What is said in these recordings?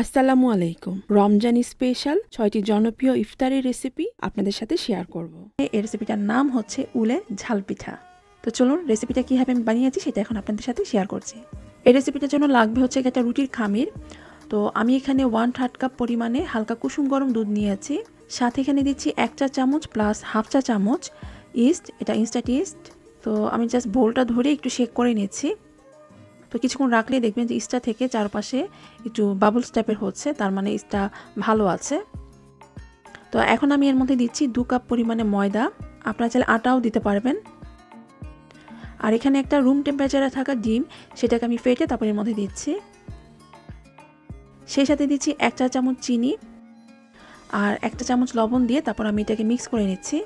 আসসালামু আলাইকুম। রমজান স্পেশাল ছয়টি জনপ্রিয় ইফতারের রেসিপি আপনাদের সাথে শেয়ার করব। এই রেসিপিটার নাম হচ্ছে উলে ঝাল পিঠা। তো চলুন রেসিপিটা কীভাবে আমি বানিয়েছি সেটা এখন আপনাদের সাথে শেয়ার করছি। এই রেসিপিটার জন্য লাগবে হচ্ছে একটা রুটির খামির। তো আমি এখানে ওয়ান থার্ড কাপ পরিমাণে হালকা কুসুম গরম দুধ নিয়েছি। সাথে এখানে দিচ্ছি এক চা চামচ প্লাস হাফ চা চামচ ইস্ট এটা ইনস্ট্যান্ট ইস্ট তো আমি জাস্ট বোলটা ধরে একটু শেক করে নিচ্ছি। তো কিছুক্ষণ রাখলে দেখবেন যে ইস্টটা থেকে চারপাশে একটু বাবলস টাইপের হচ্ছে, তার মানে ইস্টটা ভালো আছে। তো এখন আমি এর মধ্যে দিচ্ছি দু কাপ পরিমাণে ময়দা, আপনারা চাইলে আটাও দিতে পারবেন। আর এখানে একটা রুম টেম্পারেচারে থাকা ডিম, সেটাকে আমি ফেটে তারপর এর মধ্যে দিচ্ছি। সেই সাথে দিচ্ছি এক চা চামচ চিনি আর একটা চামচ লবণ দিয়ে তারপর আমি এটাকে মিক্স করে নিচ্ছি।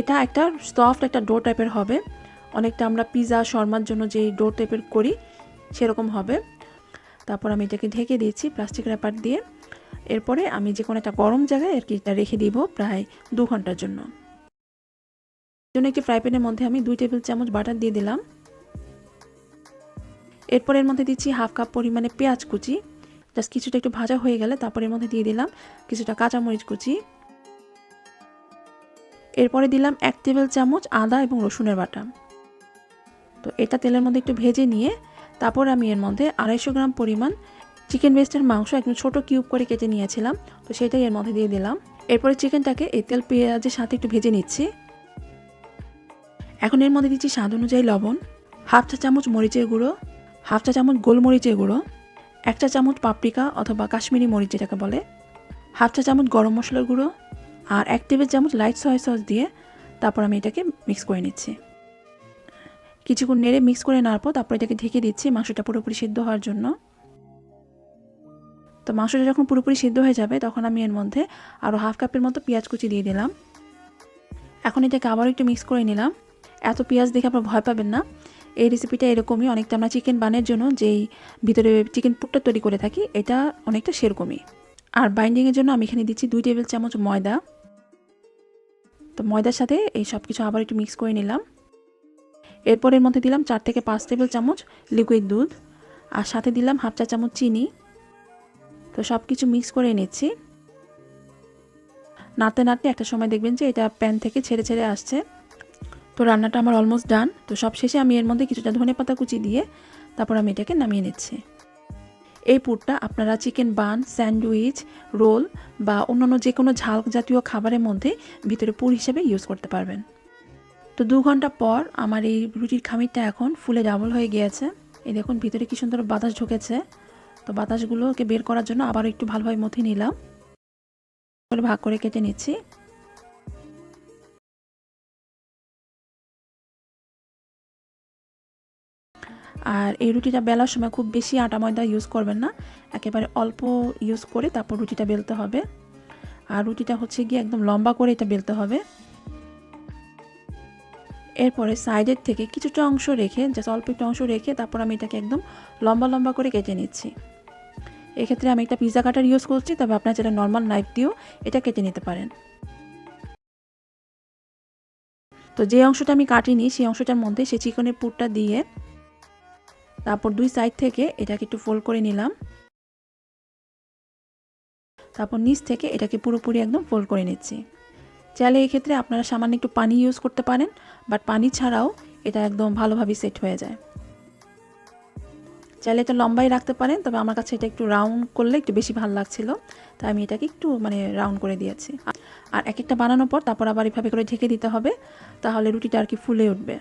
এটা একটা সফট একটা ডো টাইপের হবে। অনেকটা আমরা পিৎজা শর্মার জন্য যে ডো টাইপের করি, সেরকম হবে। তারপর আমি এটাকে ঢেকে দিয়েছি প্লাস্টিক র্যাপার দিয়ে। এরপরে আমি যে কোনো একটা গরম জায়গায় আর কি এটা রেখে দিব প্রায় দু ঘণ্টার জন্য। জন্য একটি ফ্রাই প্যানের মধ্যে আমি দুই টেবিল চামচ বাটার দিয়ে দিলাম। এরপর এর মধ্যে দিচ্ছি হাফ কাপ পরিমাণে পেঁয়াজ কুচি। জাস্ট কিছুটা একটু ভাজা হয়ে গেলে তারপর এর মধ্যে দিয়ে দিলাম কিছুটা কাঁচামরিচ কুচি। এরপরে দিলাম এক টেবিল চামচ আদা এবং রসুনের বাটা। তো এটা তেলের মধ্যে একটু ভেজে নিয়ে তারপর আমি এর মধ্যে আড়াইশো গ্রাম পরিমাণ চিকেন ব্রেস্টের মাংস একদম ছোট কিউব করে কেটে নিয়েছিলাম, তো সেটাই এর মধ্যে দিয়ে দিলাম। এরপরে চিকেনটাকে এই তেল পেঁয়াজের সাথে একটু ভেজে নিচ্ছি। এখন এর মধ্যে দিচ্ছি স্বাদ অনুযায়ী লবণ, হাফ চা চামচ মরিচের গুঁড়ো, হাফ চা চামচ গোলমরিচের গুঁড়ো, এক চা চামচ পাপরিকা অথবা কাশ্মীরি মরিচ যেটাকে বলে, হাফ চা চামচ গরম মশলার গুঁড়ো, আর এক টেবিল চামচ লাইট সয়া সস দিয়ে তারপর আমি এটাকে মিক্স করে নিচ্ছি। কিছুক্ষণ নেড়ে মিক্স করে নেওয়ার পর তারপর এটাকে ঢেকে দিচ্ছি, মাংসটা পুরোপুরি সিদ্ধ হওয়ার জন্য। তো মাংসটা যখন পুরোপুরি সিদ্ধ হয়ে যাবে, তখন আমি এর মধ্যে আরও হাফ কাপের মতো পেঁয়াজ কুচি দিয়ে দিলাম। এখন এটাকে আবার একটু মিক্স করে নিলাম। এত পেঁয়াজ দেখে আপনার ভয় পাবেন না। এই রেসিপিটা এরকমই, অনেকটা আমরা চিকেন বানের জন্য যেই ভিতরে চিকেন পুটটা তৈরি করে থাকি, এটা অনেকটা সেরকমই। আর বাইন্ডিংয়ের জন্য আমি এখানে দিচ্ছি দুই টেবিল চামচ ময়দা। তো ময়দার সাথে এই সব কিছু আবার একটু মিক্স করে নিলাম। এরপর এর মধ্যে দিলাম চার থেকে পাঁচ টেবিল চামচ লিকুইড দুধ, আর সাথে দিলাম হাফ চা চামচ চিনি। তো সব কিছু মিক্স করে নিচ্ছি। নাড়তে নাড়তে একটা সময় দেখবেন যে এটা প্যান থেকে ছেড়ে ছেড়ে আসছে। তো রান্নাটা আমার অলমোস্ট ডান তো সব শেষে আমি এর মধ্যে কিছুটা ধনে পাতা কুচি দিয়ে তারপর আমি এটাকে নামিয়ে নিচ্ছি। এই পুরটা আপনারা চিকেন বান স্যান্ডউইচ রোল বা অন্যান্য যে কোনো ঝাল জাতীয় খাবারের মধ্যে ভিতরে পুর হিসেবে ইউজ করতে পারবেন। তো দু ঘণ্টা পর আমার এই রুটির খামিরটা এখন ফুলে ডাবল হয়ে গিয়েছে। এই দেখুন, ভিতরে কি সুন্দর বাতাস ঢুকেছে। তো বাতাসগুলোকে বের করার জন্য আবার একটু ভালোভাবে মথে নিলাম। ভাগ করে কেটে নিচ্ছি। আর এই রুটিটা বেলার সময় খুব বেশি আটা ময়দা ইউজ করবেন না। একেবারে অল্প ইউজ করে তারপর রুটিটা বেলতে হবে। আর রুটিটা হচ্ছে গিয়ে একদম লম্বা করে এটা বেলতে হবে। এরপরে সাইডের থেকে কিছুটা অংশ রেখে জাস্ট অল্প একটু অংশ রেখে তারপর আমি এটাকে একদম লম্বা লম্বা করে কেটে নিচ্ছি। এক্ষেত্রে আমি একটা পিজা কাটার ইউজ করছি, তবে আপনার যেটা নর্মাল নাইফ দিয়েও এটা কেটে নিতে পারেন। তো যে অংশটা আমি কাটিনি, সেই অংশটার মধ্যে সেই চিকনের পুরটা দিয়ে তারপর দুই সাইড থেকে এটাকে একটু ফোল্ড করে নিলাম। তারপর নিচ থেকে এটাকে পুরোপুরি একদম ফোল্ড করে নিচ্ছি। চাইলে এক্ষেত্রে আপনারা সামান্য একটু পানি ইউজ করতে পারেন বাট পানি ছাড়াও এটা একদম ভালোভাবে সেট হয়ে যায়। চাইলে এটা লম্বাই রাখতে পারেন, তবে আমার কাছে এটা একটু রাউন্ড করলে একটু বেশি ভালো লাগছিল, তাই আমি এটাকে একটু মানে রাউন্ড করে দিয়েছি। আর এক একটা বানানোর পর তারপর আবার এভাবে করে ঢেকে দিতে হবে, তাহলে রুটিটা আর কি ফুলে উঠবে।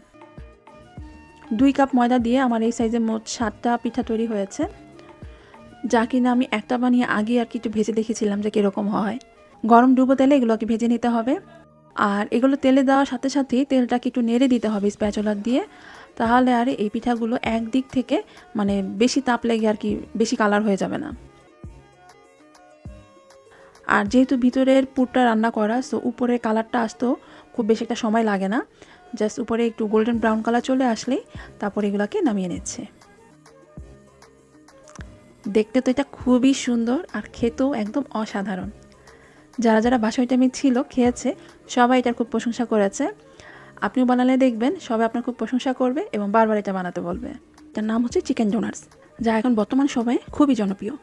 দুই কাপ ময়দা দিয়ে আমার এই সাইজে মোট সাতটা পিঠা তৈরি হয়েছে, যা কিনা আমি একটা বানিয়ে আগে আর কি একটু ভেজে দেখেছিলাম যে কীরকম হয়। গরম ডুবো তেলে এগুলোকে ভেজে নিতে হবে। আর এগুলো তেলে দেওয়ার সাথে সাথেই তেলটাকে একটু নেড়ে দিতে হবে স্প্যাচলার দিয়ে। তাহলে আর এই পিঠাগুলো একদিক থেকে মানে বেশি তাপ লেগে আর কি বেশি কালার হয়ে যাবে না। আর যেহেতু ভিতরের পুরটা রান্না করা সো উপরের কালারটা আসতেও খুব বেশি একটা সময় লাগে না। জাস্ট উপরে একটু গোল্ডেন ব্রাউন কালার চলে আসলেই তারপর এগুলোকে নামিয়ে নিচ্ছে। দেখতে তো এটা খুবই সুন্দর আর খেতেও একদম অসাধারণ। যারা যারা বাসায় টাইমে ছিল, খেয়েছে, সবাই এটার খুব প্রশংসা করেছে। আপনিও বানালে দেখবেন, সবাই আপনার খুব প্রশংসা করবে এবং বারবার এটা বানাতে বলবে। এটার নাম হচ্ছে চিকেন ডোনার্স যা এখন বর্তমান সময়ে খুবই জনপ্রিয়।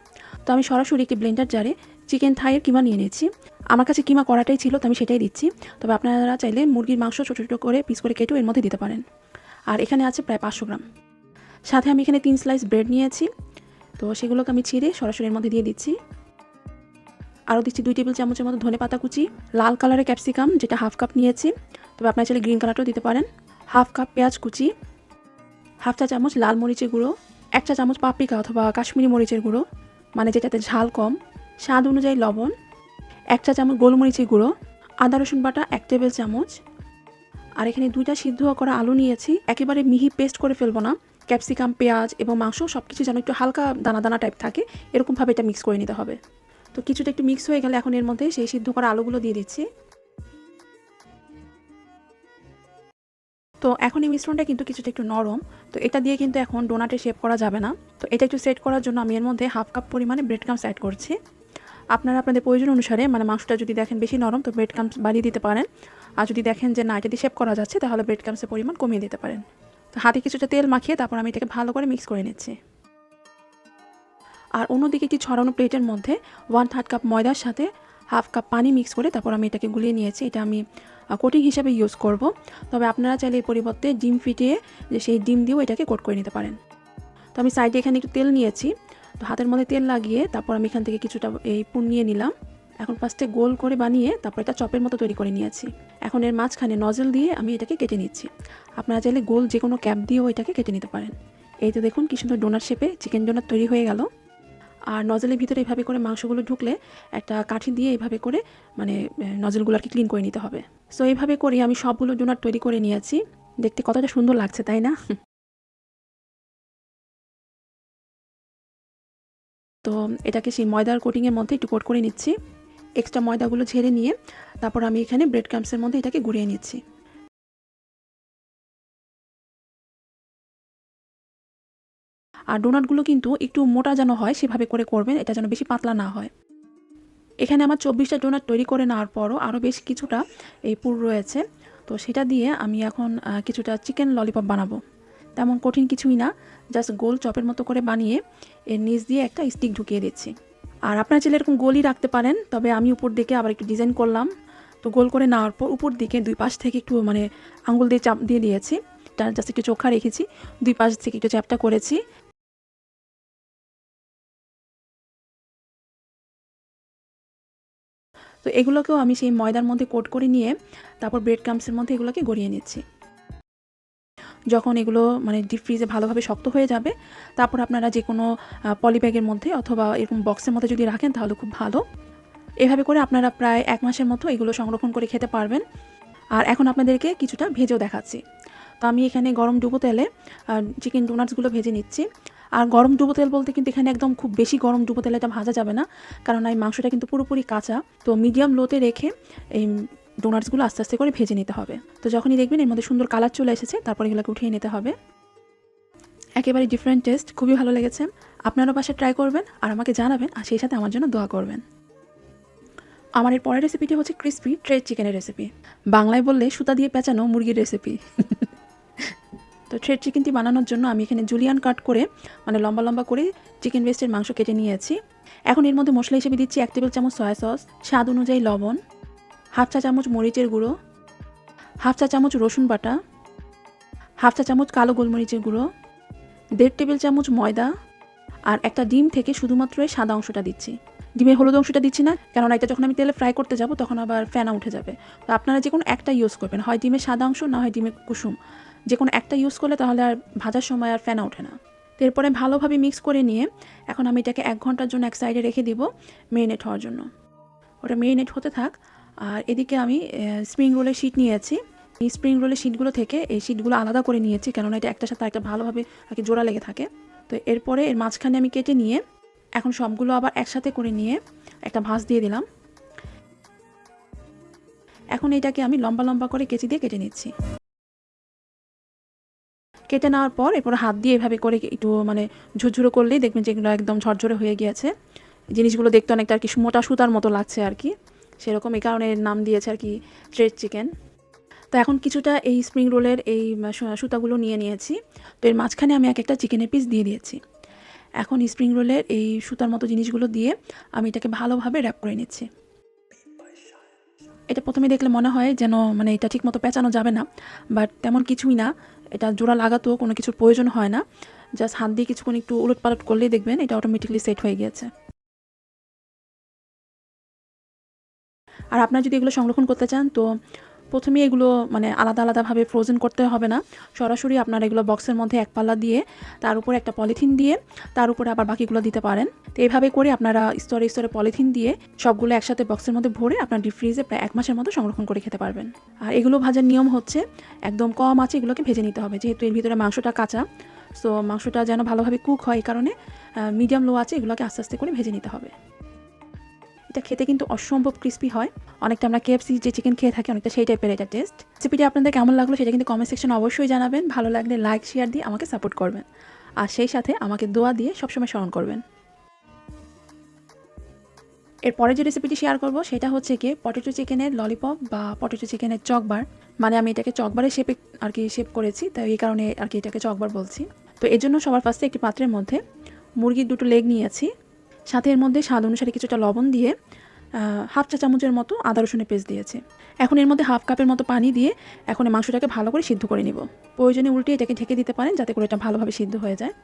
তো আমি সরাসরি একটি ব্লেন্ডার জারে চিকেন থাইয়ের কিমা নিয়ে নিয়েছি। আমার কাছে কিমা করাটাই ছিল, তো আমি সেটাই দিচ্ছি। তবে আপনারা চাইলে মুরগির মাংস ছোটো ছোটো করে পিস করে কেটেও এর মধ্যে দিতে পারেন। আর এখানে আছে প্রায় পাঁচশো গ্রাম। সাথে আমি এখানে তিন স্লাইস ব্রেড নিয়েছি। তো সেগুলোকে আমি ছিঁড়ে সরাসরি এর মধ্যে দিয়ে দিচ্ছি। আরও দিচ্ছি দুই টেবিল চামচের মতো ধনে পাতা কুচি, লাল কালারের ক্যাপসিকাম, যেটা হাফ কাপ নিয়েছি। তবে আপনার চাইলে গ্রিন কালারটাও দিতে পারেন। হাফ কাপ পেঁয়াজ কুচি, হাফ চা চামচ লাল মরিচের গুঁড়ো, এক চা চামচ পাপরিকা অথবা কাশ্মীরি মরিচের গুঁড়ো মানে যেটাতে ঝাল কম। স্বাদ অনুযায়ী লবণ, এক চা চামচ গোলমরিচের গুঁড়ো, আদা রসুন বাটা এক টেবিল চামচ। আর এখানে দুইটা সিদ্ধ করা আলু নিয়েছি। একেবারে মিহি পেস্ট করে ফেলব না। ক্যাপসিকাম, পেঁয়াজ এবং মাংস সব কিছু যেন একটু হালকা দানা দানা টাইপ থাকে, এরকমভাবে এটা মিক্স করে নিতে হবে। তো কিছুটা একটু মিক্স হয়ে গেলে এখন এর মধ্যে সেই সিদ্ধ করা আলুগুলো দিয়ে দিচ্ছি। তো এখন এই মিশ্রণটা কিন্তু কিছুটা একটু নরম। তো এটা দিয়ে কিন্তু এখন ডোনাটে শেপ করা যাবে না। তো এটা একটু সেট করার জন্য আমি এর মধ্যে হাফ কাপ পরিমাণে ব্রেড কামস অ্যাড করছি। আপনারা আপনাদের প্রয়োজন অনুসারে মানে মাংসটা যদি দেখেন বেশি নরম, তো ব্রেড কামস বাড়িয়ে দিতে পারেন। আর যদি দেখেন যে না, এটা দিয়ে শেপ করা যাচ্ছে, তাহলে ব্রেড কামসের পরিমাণ কমিয়ে দিতে পারেন। তো হাতে কিছুটা তেল মাখিয়ে তারপর আমি এটাকে ভালো করে মিক্স করে নিচ্ছি। আর অন্যদিকে একটি ছড়ানো প্লেটের মধ্যে ওয়ান থার্ড কাপ ময়দার সাথে হাফ কাপ পানি মিক্স করে তারপর আমি এটাকে গুলিয়ে নিয়েছি। এটা আমি কোটিং হিসাবে ইউজ করব। তবে আপনারা চাইলে এর পরিবর্তে ডিম ফিটিয়ে যে সেই ডিম দিয়েও এটাকে কোট করে নিতে পারেন। তো আমি সাইডে এখানে একটু তেল নিয়েছি। তো হাতের মধ্যে তেল লাগিয়ে তারপর আমি এখান থেকে কিছুটা এই পুন নিয়ে নিলাম। এখন ফার্স্টে গোল করে বানিয়ে তারপর এটা চপের মতো তৈরি করে নিয়েছি। এখন এর মাঝখানে নজল দিয়ে আমি এটাকে কেটে নিচ্ছি। আপনারা চাইলে গোল যে কোনো ক্যাপ দিয়েও এটাকে কেটে নিতে পারেন। এই তো দেখুন কি সুন্দর ডোনার শেপে চিকেন ডোনার তৈরি হয়ে গেল। আর নজলের ভিতরে এভাবে করে মাংসগুলো ঢুকলে একটা কাঠি দিয়ে এভাবে করে মানে নজলগুলো আর কি ক্লিন করে নিতে হবে। সো এইভাবে করে আমি সবগুলো ডোনাট তৈরি করে নিয়েছি। দেখতে কতটা সুন্দর লাগছে, তাই না? তো, এটাকে সেই ময়দার কোটিংয়ের মধ্যে একটু কোট করে নিচ্ছি। এক্সট্রা ময়দাগুলো ঝেড়ে নিয়ে, তারপর আমি এখানে ব্রেড ক্রামসের মধ্যে এটাকে গুঁড়িয়ে নিচ্ছি। আর ডোনাটগুলো কিন্তু একটু মোটা যেন হয়, সেভাবে করে করবেন, এটা যেন বেশি পাতলা না হয়। এখানে আমার চব্বিশটা ডোনাট তৈরি করে নেওয়ার পরও আরও বেশ কিছুটা এই পুর রয়েছে। তো সেটা দিয়ে আমি এখন কিছুটা চিকেন ললিপপ বানাবো। তেমন কঠিন কিছুই না জাস্ট গোল চপের মতো করে বানিয়ে এর নিচ দিয়ে একটা স্টিক ঢুকিয়ে দিচ্ছি। আর আপনারা চাইলে এরকম গোলই রাখতে পারেন, তবে আমি উপর দিকে আবার একটু ডিজাইন করলাম। তো গোল করে নেওয়ার পর উপর দিকে দুই পাশ থেকে একটু মানে আঙুল দিয়ে চাপ দিয়ে দিয়েছি। তার জাস্ট একটু চোখা রেখেছি, দুই পাশ থেকে একটু চ্যাপটা করেছি। তো এগুলোকেও আমি সেই ময়দার মধ্যে কোট করে নিয়ে তারপর ব্রেড ক্রামসের মধ্যে এগুলোকে গড়িয়ে নিচ্ছি। যখন এগুলো মানে ডিপ ফ্রিজে ভালোভাবে শক্ত হয়ে যাবে, তারপর আপনারা যে কোনো পলিব্যাগের মধ্যে অথবা এরকম বক্সের মধ্যে যদি রাখেন তাহলে খুব ভালো। এভাবে করে আপনারা প্রায় এক মাসের মতো এগুলো সংরক্ষণ করে খেতে পারবেন। আর এখন আপনাদেরকে কিছুটা ভেজেও দেখাচ্ছি। তো আমি এখানে গরম ডুবো তেলে চিকেন ডোনাটসগুলো ভেজে নিচ্ছি। আর গরম ডুবো তেল বলতে কিন্তু এখানে একদম খুব বেশি গরম ডুবো তেলে এটা ভাজা যাবে না, কারণ এই মাংসটা কিন্তু পুরোপুরি কাঁচা। তো মিডিয়াম লোতে রেখে এই ডোনাটসগুলো আস্তে আস্তে করে ভেজে নিতে হবে। তো যখনই দেখবেন এর মধ্যে সুন্দর কালার চলে এসেছে, তারপর এগুলোকে উঠিয়ে নিতে হবে। একেবারে ডিফারেন্ট টেস্ট খুবই ভালো লেগেছে। আপনারাও বাসায় ট্রাই করবেন আর আমাকে জানাবেন আর সেই সাথে আমার জন্য দোয়া করবেন। আমার এর পরের রেসিপিটি হচ্ছে ক্রিসপি ট্রেড চিকেনের রেসিপি বাংলায় বললে সুতা দিয়ে পেঁচানো মুরগির রেসিপি তো থ্রেড চিকেনটি বানানোর জন্য আমি এখানে জুলিয়ান কাট করে মানে লম্বা লম্বা করে চিকেন ব্রেস্টের মাংস কেটে নিয়েছি। এখন এর মধ্যে মশলা হিসেবে দিচ্ছি এক টেবিল চামচ সয়া সস স্বাদ অনুযায়ী লবণ হাফ চা চামচ মরিচের গুঁড়ো হাফ চা চামচ রসুন বাটা হাফ চা চামচ কালো গোলমরিচের গুঁড়ো, দেড় টেবিল চামচ ময়দা আর একটা ডিম থেকে শুধুমাত্র এই সাদা অংশটা দিচ্ছি। ডিমের হলুদ অংশটা দিচ্ছি না, কেননা এটা যখন আমি তেলে ফ্রাই করতে যাব তখন আবার ফেনা উঠে যাবে। তো আপনারা যে কোনো একটা ইউজ করবেন, হয় ডিমের সাদা অংশ, না হয় ডিমের কুসুম। যে কোনো একটা ইউজ করলে তাহলে আর ভাজার সময় আর ফেনা ওঠে না। এরপরে ভালোভাবে মিক্স করে নিয়ে এখন আমি এটাকে এক ঘণ্টার জন্য এক সাইডে রেখে দিব মেরিনেট হওয়ার জন্য। ওটা মেরিনেট হতে থাক। আর এদিকে আমি স্প্রিং রোলের শিট নিয়েছি। এই স্প্রিং রোলের শিটগুলো থেকে এই শিটগুলো আলাদা করে নিয়েছি, কেননা এটা একটার সাথে একটা ভালোভাবে আর কি জোড়া লেগে থাকে। তো এরপরে এর মাঝখানে আমি কেটে নিয়ে এখন সবগুলো আবার একসাথে করে নিয়ে একটা ভাঁজ দিয়ে দিলাম। এখন এটাকে আমি লম্বা লম্বা করে কেচি দিয়ে কেটে নিচ্ছি। কেটে নেওয়ার পর এরপর হাত দিয়ে এভাবে করে একটু মানে ঝুরঝুরো করলেই দেখবেন যেগুলো একদম ঝরঝরে হয়ে গিয়েছে। জিনিসগুলো দেখতে অনেকটা আর কি মোটা সুতার মতো লাগছে আর কি। সেরকম এই কারণে নাম দিয়েছে আর কি ট্রেড চিকেন তো এখন কিছুটা এই স্প্রিং রোলের এই সুতাগুলো নিয়ে নিয়েছি। তো এর মাঝখানে আমি এক একটা চিকেনের পিস দিয়ে দিয়েছি। এখন স্প্রিং রোলের এই সুতার মতো জিনিসগুলো দিয়ে আমি এটাকে ভালোভাবে র্যাপ করে নিচ্ছি। এটা প্রথমে দেখলে মনে হয় যেন মানে এটা ঠিক মতো পেঁচানো যাবে না বাট তেমন কিছুই না। এটা জোড়া লাগাতেও কোনো কিছুর প্রয়োজন হয় না। জাস্ট হাত দিয়ে কিছুক্ষণ একটু উলট পালট করলেই দেখবেন এটা অটোমেটিকলি সেট হয়ে গিয়েছে। আর আপনারা যদি এগুলো সংরক্ষণ করতে চান, তো প্রথমে এগুলো মানে আলাদা আলাদাভাবে ফ্রোজেন করতে হবে না। সরাসরি আপনারা এগুলো বক্সের মধ্যে এক পাল্লা দিয়ে, তার উপরে একটা পলিথিন দিয়ে, তার উপরে আবার বাকিগুলো দিতে পারেন। তো এইভাবে করে আপনারা স্তরে স্তরে পলিথিন দিয়ে সবগুলো একসাথে বক্সের মধ্যে ভরে আপনার ডিপ ফ্রিজে প্রায় এক মাসের মতো সংরক্ষণ করে খেতে পারবেন। আর এগুলো ভাজার নিয়ম হচ্ছে, একদম কম আছে এগুলোকে ভেজে নিতে হবে। যেহেতু এর ভিতরে মাংসটা কাঁচা সো মাংসটা যেন ভালোভাবে কুক হয় এই কারণে মিডিয়াম লো আছে এগুলোকে আস্তে আস্তে করে ভেজে নিতে হবে। এটা খেতে কিন্তু অসম্ভব ক্রিস্পি হয়। অনেকটা আমরা কেএফসি যে চিকেন খেয়ে থাকি, অনেকটা সেই টাইপের এটা টেস্ট রেসিপিটি আপনাদের কেমন লাগল সেটা কিন্তু কমেন্ট সেকশনে অবশ্যই জানাবেন। ভালো লাগলে লাইক শেয়ার দিয়ে আমাকে সাপোর্ট করবেন। আর সেই সাথে আমাকে দোয়া দিয়ে সবসময় স্মরণ করবেন। এরপরে যে রেসিপিটি শেয়ার করব, সেটা হচ্ছে কি পটেটো চিকেনের ললিপপ বা পটেটো চিকেনের চকবার মানে আমি এটাকে চকবারের শেপে আর কি শেপ করেছি তাই এই কারণে আর কি এটাকে চকবার বলছি। তো এর জন্য সবার ফার্স্টে একটি পাত্রের মধ্যে মুরগির দুটো লেগ নিয়েছি। সাথে এর মধ্যে স্বাদ অনুসারে কিছুটা লবণ দিয়ে হাফ চা চামচের মতো আদা রসুনের পেস্ট দিয়েছে। এখন এর মধ্যে হাফ কাপের মতো পানি দিয়ে এখন এই মাংসটাকে ভালো করে সিদ্ধ করে নিব। প্রয়োজনে উল্টে এটাকে ঢেকে দিতে পারেন যাতে করে এটা ভালোভাবে সিদ্ধ হয়ে যায়।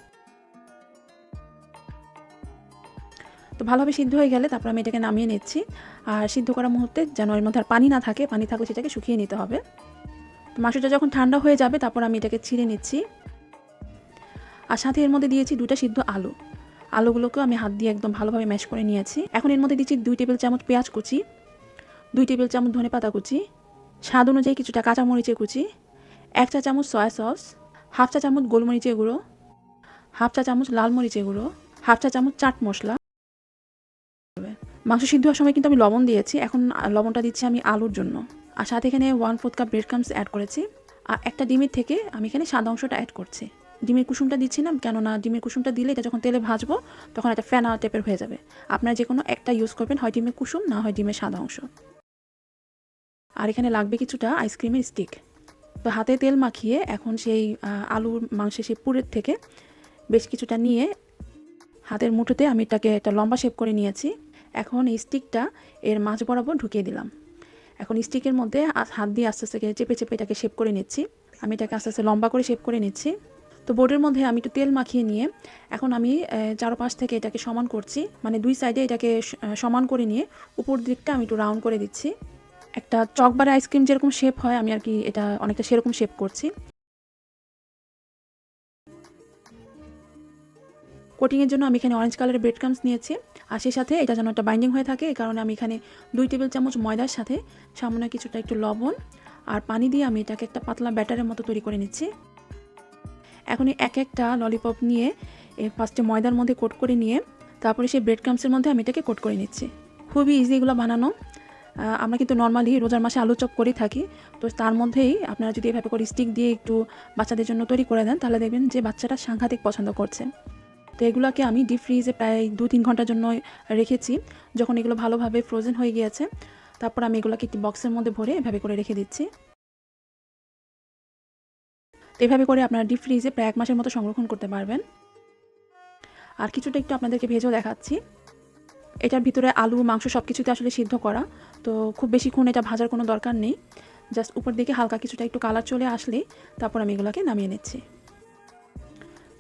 তো ভালোভাবে সিদ্ধ হয়ে গেলে তারপর আমি এটাকে নামিয়ে নিচ্ছি। আর সিদ্ধ করার মুহূর্তে যেন এর মধ্যে আর পানি না থাকে, পানি থাকলে সেটাকে শুকিয়ে নিতে হবে। তো মাংসটা যখন ঠান্ডা হয়ে যাবে তারপর আমি এটাকে ছিঁড়ে নিচ্ছি। আর সাথে এর মধ্যে দিয়েছি দুটা সিদ্ধ আলু। আলুগুলোকেও আমি হাত দিয়ে একদম ভালোভাবে ম্যাশ করে নিয়েছি। এখন এর মধ্যে দিচ্ছি দুই টেবিল চামচ পেঁয়াজ কুচি, দুই টেবিল চামচ ধনে পাতা কুচি, স্বাদ অনুযায়ী কিছুটা কাঁচামরিচের কুচি, এক চা চামচ সয়া সস, হাফ চা চামচ গোলমরিচের গুঁড়ো, হাফ চা চামচ লাল মরিচের গুঁড়ো, হাফ চা চামচ চাট মশলা। মাংস সিদ্ধ হওয়ার সময় কিন্তু আমি লবণ দিয়েছি, এখন লবণটা দিচ্ছি আমি আলুর জন্য। আর সাথে এখানে one fourth cup bread crumbs add করেছি। আর একটা ডিমের থেকে আমি এখানে সাদা অংশটা অ্যাড করছি। ডিমের কুসুমটা দিচ্ছি না, কেননা ডিমের কুসুমটা দিলে এটা যখন তেলে ভাজবো, তখন এটা ফেনা টাইপের হয়ে যাবে। আপনারা যে কোনো একটা ইউজ করবেন, হয় ডিমের কুসুম, না হয় ডিমের সাদা অংশ। আর এখানে লাগবে কিছুটা আইসক্রিমের স্টিক তো হাতে তেল মাখিয়ে এখন সেই আলুর মাংসের সেই পুরের থেকে বেশ কিছুটা নিয়ে হাতের মুঠোতে আমি এটাকে একটা লম্বা শেপ করে নিয়েছি। এখন এই স্টিকটা এর মাঝ বরাবর ঢুকিয়ে দিলাম। এখন স্টিকের মধ্যে হাত দিয়ে আস্তে আস্তে চেপে চেপে এটাকে শেপ করে নিচ্ছি। আমি এটাকে আস্তে আস্তে লম্বা করে শেপ করে নিচ্ছি। তো বোর্ডের মধ্যে আমি একটু তেল মাখিয়ে নিয়ে এখন আমি চারপাশ থেকে এটাকে সমান করছি। মানে দুই সাইডে এটাকে সমান করে নিয়ে উপর দিকটা আমি একটু রাউন্ড করে দিচ্ছি। একটা চকবারে আইসক্রিম যেরকম শেপ হয়, আমি আর কি এটা অনেকটা সেরকম শেপ করছি। কোটিংয়ের জন্য আমি এখানে অরেঞ্জ কালারের ব্রেড ক্রামস নিয়েছি। আর সেই সাথে এটা যেন একটা বাইন্ডিং হয়ে থাকে এই কারণে আমি এখানে দুই টেবিল চামচ ময়দার সাথে সামান্য কিছুটা একটু লবণ আর পানি দিয়ে আমি এটাকে একটা পাতলা ব্যাটারের মতো তৈরি করে নিচ্ছি। এখন এক একটা ললিপপ নিয়ে ফার্স্টে ময়দার মধ্যে কোট করে নিয়ে, তারপরে সেই ব্রেড ক্রামসের মধ্যে আমি এটাকে কোট করে নিচ্ছি। খুবই ইজি এগুলো বানানো। আমরা কিন্তু নর্মালি রোজার মাসে আলু চপ করেই থাকি। তো তার মধ্যেই আপনারা যদি এভাবে করে স্টিক দিয়ে একটু বাচ্চাদের জন্য তৈরি করে দেন, তাহলে দেখবেন যে বাচ্চাটা সাংঘাতিক পছন্দ করছে। তো এগুলোকে আমি ডিপ ফ্রিজে প্রায় দু তিন ঘণ্টার জন্য রেখেছি। যখন এগুলো ভালোভাবে ফ্রোজেন হয়ে গিয়েছে, তারপর আমি এগুলোকে একটি বক্সের মধ্যে ভরে এভাবে করে রেখে দিচ্ছি। তো এভাবে করে আপনারা ডিপ ফ্রিজে প্রায় এক মাসের মতো সংরক্ষণ করতে পারবেন। আর কিছুটা একটু আপনাদেরকে ভেজেও দেখাচ্ছি। এটার ভিতরে আলু, মাংস সব কিছুতে আসলে সিদ্ধ করা। তো খুব বেশিক্ষণ এটা ভাজার কোনো দরকার নেই। জাস্ট উপর দিকে হালকা কিছুটা একটু কালার চলে আসলে তারপর আমি এগুলোকে নামিয়ে নিচ্ছি।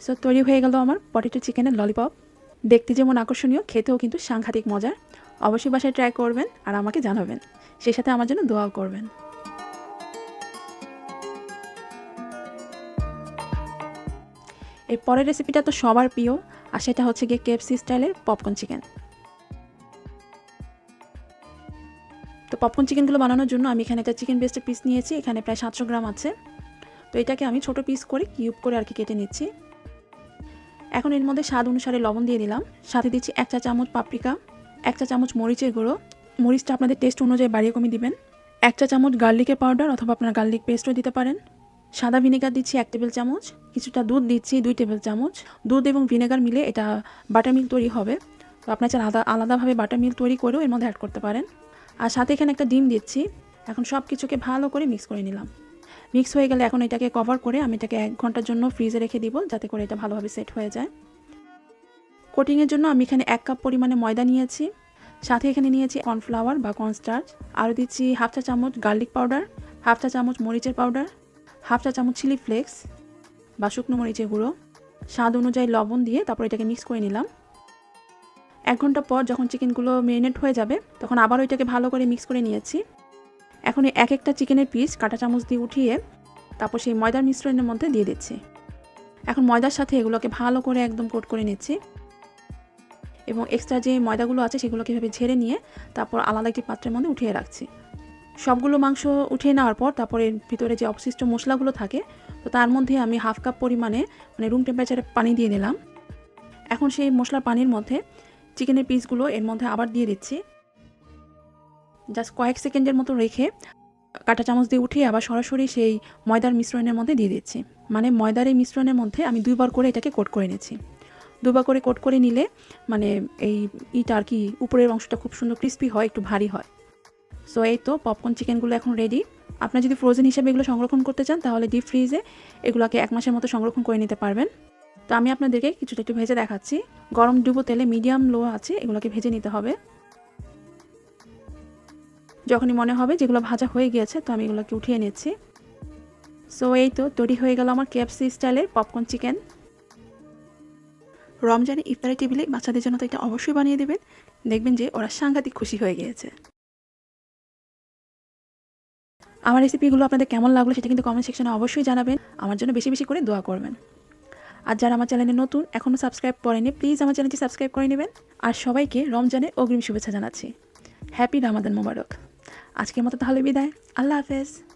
সো তৈরি হয়ে গেল আমার পটেটো চিকেনের ললিপপ দেখতে যেমন আকর্ষণীয়, খেতেও কিন্তু সাংঘাতিক মজার। অবশ্যই বাসায় ট্রাই করবেন আর আমাকে জানাবেন। সেই সাথে আমার জন্য দোয়াও করবেন। এর পরের রেসিপিটা তো সবার প্রিয়, আর সেটা হচ্ছে গিয়ে কেএফসি স্টাইলের পপকর্ন চিকেন তো পপকর্ন চিকেনগুলো বানানোর জন্য আমি এখানে একটা চিকেন বেস্টের পিস নিয়েছি, এখানে প্রায় সাতশো গ্রাম আছে। তো এটাকে আমি ছোট পিস করে কিউব করে আর কি কেটে নিচ্ছি। এখন এর মধ্যে স্বাদ অনুসারে লবণ দিয়ে দিলাম। সাথে দিচ্ছি এক চা চামচ পাপরিকা এক চা চামচ মরিচের গুঁড়ো। মরিচটা আপনাদের টেস্ট অনুযায়ী বাড়িয়ে কমিয়ে দিবেন। এক চা চামচ গার্লিকের পাউডার অথবা আপনার গার্লিক পেস্টও দিতে পারেন। সাদা ভিনেগার দিচ্ছি এক টেবিল চামচ, কিছুটা দুধ দিচ্ছি দুই টেবিল চামচ। দুধ এবং ভিনেগার মিলে এটা বাটার মিল্ক তৈরি হবে। তো আপনার চান আলাদা, আলাদাভাবে বাটার মিল্ক তৈরি করেও এর মধ্যে অ্যাড করতে পারেন। আর সাথে এখানে একটা ডিম দিচ্ছি। এখন সব কিছুকে ভালো করে মিক্স করে নিলাম। মিক্স হয়ে গেলে এখন এটাকে কভার করে আমি এটাকে এক ঘণ্টার জন্য ফ্রিজে রেখে দিব যাতে করে এটা ভালোভাবে সেট হয়ে যায়। কোটিংয়ের জন্য আমি এখানে এক কাপ পরিমাণে ময়দা নিয়েছি। সাথে এখানে নিয়েছি কর্নফ্লাওয়ার বা কর্নস্টার্চ আরও দিচ্ছি হাফ চা চামচ গার্লিক পাউডার হাফ চা চামচ মরিচের পাউডার হাফ চা চামচ চিলি ফ্লেক্স বা শুকনো মরিচের গুঁড়ো, স্বাদ অনুযায়ী লবণ দিয়ে তারপর এটাকে মিক্স করে নিলাম। এক ঘণ্টা পর যখন চিকেনগুলো মেরিনেট হয়ে যাবে, তখন আবার ওইটাকে ভালো করে মিক্স করে নিয়েছি। এখন এক একটা চিকেনের পিস কাঁটা চামচ দিয়ে উঠিয়ে তারপর সেই ময়দার মিশ্রণের মধ্যে দিয়ে দিচ্ছি। এখন ময়দার সাথে এগুলোকে ভালো করে একদম কোট করে নিচ্ছি। এবং এক্সট্রা যে ময়দাগুলো আছে সেগুলোকে এভাবে ঝেড়ে নিয়ে তারপর আলাদা একটি পাত্রের মধ্যে উঠিয়ে রাখছি। সবগুলো মাংস উঠিয়ে নেওয়ার পর তারপরে ভিতরে যে অবশিষ্ট মশলাগুলো থাকে, তো তার মধ্যে আমি হাফ কাপ পরিমাণে মানে রুম টেম্পারেচারে পানি দিয়ে দিলাম এখন সেই মশলার পানির মধ্যে চিকেনের পিসগুলো এর মধ্যে আবার দিয়ে দিচ্ছি। জাস্ট কয়েক সেকেন্ডের মতো রেখে কাঁটা চামচ দিয়ে উঠিয়ে আবার সরাসরি সেই ময়দার মিশ্রণের মধ্যে দিয়ে দিচ্ছি। মানে ময়দার এই মিশ্রণের মধ্যে আমি দুইবার করে এটাকে কোট করে নিয়েছি দুবার করে কোট করে নিলে মানে এই ইটা আর কি উপরের অংশটা খুব সুন্দর ক্রিস্পি হয়, একটু ভারী হয়। সো এই তো পপকর্ন চিকেনগুলো এখন রেডি আপনার যদি ফ্রোজেন হিসাবে এগুলো সংরক্ষণ করতে চান, তাহলে ডিপ ফ্রিজে এগুলোকে এক মাসের মতো সংরক্ষণ করে নিতে পারবেন। তো আমি আপনাদেরকে কিছুটা একটু ভেজে দেখাচ্ছি। গরম ডুবো তেলে মিডিয়াম লো আছে, এগুলোকে ভেজে নিতে হবে। যখনই মনে হবে যেগুলো ভাজা হয়ে গিয়েছে, তো আমি এগুলোকে উঠিয়ে নিচ্ছি। সো এই তো তৈরি হয়ে গেল আমার কেএফসি স্টাইলের পপকর্ন চিকেন রমজানে ইফতারি টেবিলে বাচ্চাদের জন্য তো এটা অবশ্যই বানিয়ে দেবেন। দেখবেন যে ওরা সাংঘাতিক খুশি হয়ে গিয়েছে। আমার রেসিপিগুলো আপনাদের কেমন লাগল সেটা কিন্তু কমেন্ট সেকশনে অবশ্যই জানাবেন। আমার জন্য বেশি বেশি করে দোয়া করবেন। আর যারা আমার চ্যানেলে নতুন এখনও সাবস্ক্রাইব করেনি প্লিজ আমার চ্যানেলটি সাবস্ক্রাইব করে নেবেন। আর সবাইকে রমজানের অগ্রিম শুভেচ্ছা জানাচ্ছি। হ্যাপি রামাদান মোবারক। আজকের মতো তাহলে বিদায়। আল্লাহ হাফেজ।